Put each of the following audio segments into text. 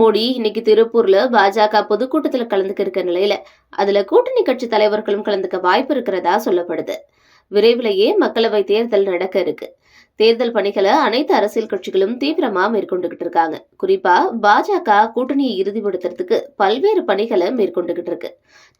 மோடி இன்னைக்கு திருப்பூர்ல பாஜக பொதுக்கூட்டத்தில் கலந்துக்க இருக்க நிலையில அதுல கூட்டணி கட்சி தலைவர்களும் கலந்துக்க வாய்ப்பு இருக்கிறதா சொல்லப்படுது. விரைவிலேயே மக்களவை தேர்தல் நடக்க இருக்கு. தேர்தல் பணிகளை அனைத்து அரசியல் கட்சிகளும் தீவிரமா மேற்கொண்டுகிட்டு இருக்காங்க. குறிப்பா பாஜக கூட்டணியை இறுதிப்படுத்துறதுக்கு பல்வேறு பணிகளை மேற்கொண்டுகிட்டு இருக்கு.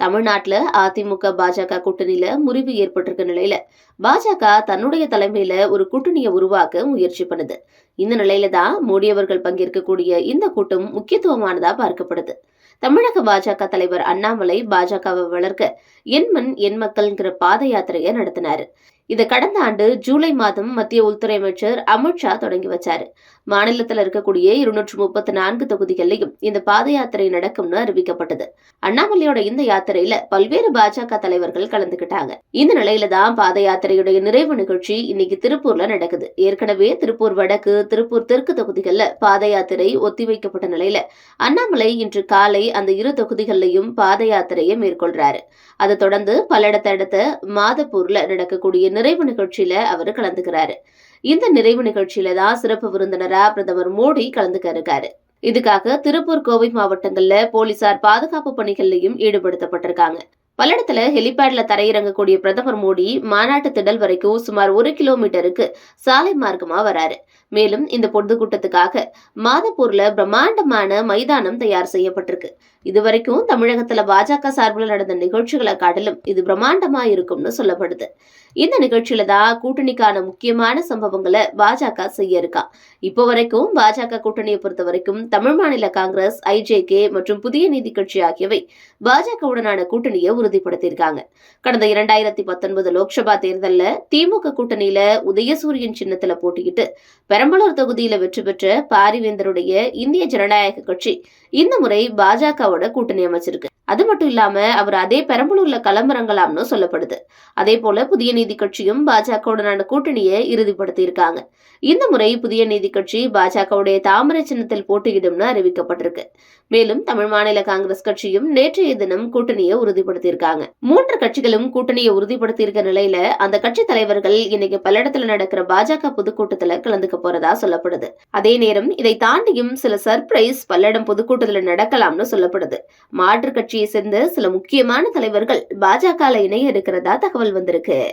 தமிழ்நாட்டுல அதிமுக பாஜக கூட்டணியில முறிவு ஏற்பட்டிருக்க நிலையில பாஜக தன்னுடைய தலைமையில ஒரு கூட்டணியை உருவாக்க முயற்சி பண்ணுது. இந்த நிலையில தான் மோடி அவர்கள் பங்கேற்கக்கூடிய இந்த கூட்டம் முக்கியத்துவமானதா பார்க்கப்படுது. தமிழக பாஜக தலைவர் அண்ணாமலை பாஜகவை வளர்க்க என் மண் என் மக்கள்ங்கிற பாத யாத்திரையை நடத்தினார். இதை கடந்த ஆண்டு ஜூலை மாதம் மத்திய உள்துறை அமைச்சர் அமித்ஷா தொடங்கி வச்சாரு. மாநிலத்தில் இருக்கக்கூடிய இருநூற்று முப்பத்தி நான்கு தொகுதிகளிலும் இந்த பாத யாத்திரை நடக்கும்னு அறிவிக்கப்பட்டது. அண்ணாமலையோட இந்த யாத்திரையில பல்வேறு பாஜக தலைவர்கள் கலந்துகிட்டாங்க. இந்த நிலையில தான் பாத யாத்திரையுடைய நிறைவு நிகழ்ச்சி இன்னைக்கு திருப்பூர்ல நடக்குது. ஏற்கனவே திருப்பூர் வடக்கு திருப்பூர் தெற்கு தொகுதிகள்ல பாத யாத்திரை ஒத்திவைக்கப்பட்ட நிலையில அண்ணாமலை இன்று காலை அந்த இரு தொகுதிகளிலையும் பாத யாத்திரையை மேற்கொள்றாரு. அதை தொடர்ந்து பல்லடத்தடுத்த மாதப்பூர்ல நடக்கக்கூடிய நிறைவு நிகழ்ச்சியில அவர் கலந்துக்கிறாரு. இந்த நிறைவு நிகழ்ச்சியில தான் சிறப்பு விருந்தினரா பிரதமர் மோடி கலந்துக்க இருக்காரு. இதுக்காக திருப்பூர் கோவை மாவட்டங்கள்ல போலீசார் பாதுகாப்பு பணிகள்லயும் ஈடுபடுத்தப்பட்டிருக்காங்க. பல்லடத்துல ஹெலிபேட்ல தரையிறங்கக்கூடிய பிரதமர் மோடி மாநாட்டு திடல் வரைக்கும் சுமார் ஒரு கிலோமீட்டருக்கு சாலை மார்க்கமா வராரு. மேலும் இந்த பொதுக்கூட்டத்துக்காக மாதப்பூர்ல பிரம்மாண்டமான மைதானம் தயார் செய்யப்பட்டிருக்கு. இதுவரைக்கும் தமிழகத்துல பாஜக சார்பில் நடந்த நிகழ்ச்சிகளை காட்டிலும் இது பிரம்மாண்டமா இருக்கும்னு சொல்லப்படுது. இந்த நிகழ்ச்சியில தான் கூட்டணிக்கான முக்கியமான சம்பவங்களை பாஜக செய்ய இருக்கா. இப்போ வரைக்கும் பாஜக கூட்டணியை பொறுத்த வரைக்கும் தமிழ் மாநில காங்கிரஸ் ஐஜேகே மற்றும் புதிய நீதி கட்சி ஆகியவை பாஜகவுடனான கூட்டணியை உறுதிப்படுத்தியிருக்காங்க. கடந்த இரண்டாயிரத்தி பத்தொன்பது லோக்சபா தேர்தலில் திமுக கூட்டணியில உதயசூரியன் சின்னத்துல போட்டியிட்டு பெரம்பலூர் தொகுதியில வெற்றி பெற்ற பாரிவேந்தருடைய இந்திய ஜனநாயக கட்சி இந்த முறை பாஜகவோட கூட்டணி அமைச்சிருக்கு. அது மட்டும் இல்லாம அவர் அதே பெரம்பலூர்ல களமிறங்கலாம்னு சொல்லப்படுது. அதே போல புதிய நீதி கட்சியும் பாஜகவுடனான கூட்டணியை இறுதிப்படுத்தியிருக்காங்க. இந்த முறை புதிய நீதி கட்சி பாஜகவுடைய தாமரை சின்னத்தில் போட்டியிடும்னு அறிவிக்கப்பட்டிருக்கு. மேலும் தமிழ் மாநில காங்கிரஸ் கட்சியும் நேற்றைய தினம் கூட்டணியை உறுதிப்படுத்தியிருக்காங்க. மூன்று கட்சிகளும் கூட்டணியை உறுதிப்படுத்தியிருக்க நிலையில அந்த கட்சி தலைவர்கள் இன்னைக்கு பல்லடத்துல நடக்கிற பாஜக பொதுக்கூட்டத்துல கலந்துக்க போறதா சொல்லப்படுது. அதே நேரம் இதை தாண்டியும் சில சர்ப்ரைஸ் பல்லடம் பொதுக்கூட்டத்துல நடக்கலாம்னு சொல்லப்படுது. மாற்று கட்சி கட்சியை சேர்ந்த சில முக்கியமான தலைவர்கள் பாஜக இணைய இருக்கிறதா தகவல் வந்திருக்கு.